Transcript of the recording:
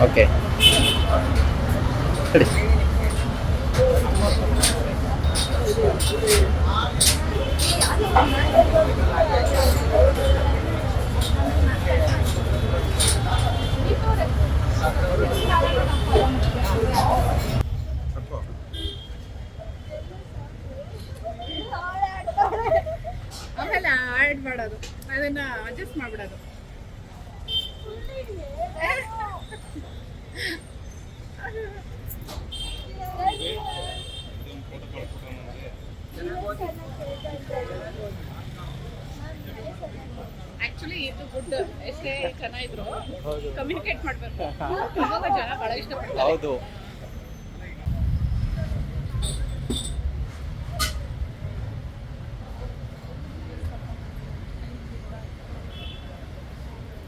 Okay. അതെന്നാ adjust madam actually ಇದು good ಎಷ್ಟೇ ಚೆನ್ನಾಗಿದ್ರು ಕಮ್ಯುನಿಕೇಟ್ ಮಾಡ್ಬೇಕು. ತುಂಬಾ ಜನ ಬಹಳ ಇಷ್ಟಪಡ್ತಾರೆ. ಹೌದು.